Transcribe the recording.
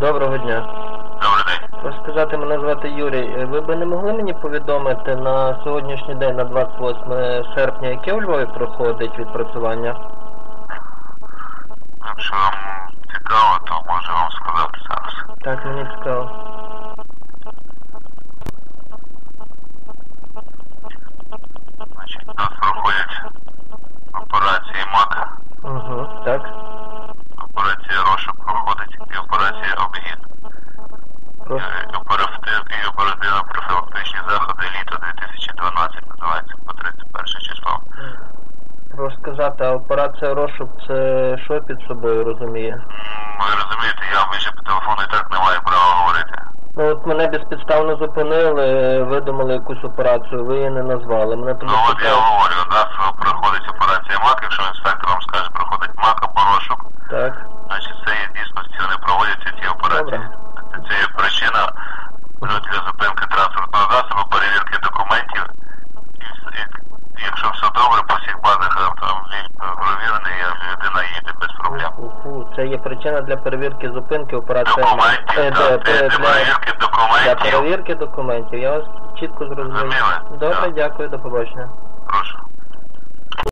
Доброго дня. Добрий день. Хочу сказати, мене звати Юрій. Е, Ви би не могли мені повідомити на сьогоднішній день, на 28 серпня, яке у Львові проходить відпрацювання? Якщо вам цікаво, то можу вам сказати зараз. Так, мені цікаво. Значить, у нас проходять операції МАК, Угу, так. операція Розшук проходить і операція Обгін. Про- І оперативно-профілактичні заходи літо 2012 називається по 31 число. Прошу сказати, а операція розшук це що під собою розуміє? Ви розумієте, я більше по телефону і так не маю права говорити. Ну от мене безпідставно зупинили, видумали якусь операцію, ви її не назвали. Мене тому Ну от я говорю, у нас проходить операція МАК, якщо інспектор вам скаже, проходить МАК або розшук, Так. Значить, це є вони проводяться ці операції. Це є причина ну, для зупинки транспортного засобу, перевірки документів. І, і, якщо все добре, по всіх базах автомобіль провірений, і людина їде без проблем. Фу, Це є причина для перевірки зупинки операція. Документів, Е, де- це для для- перевірки Для документів. перевірки документів. Я вас чітко зрозумів. Добре, Так. дякую, до побачення. Прошу.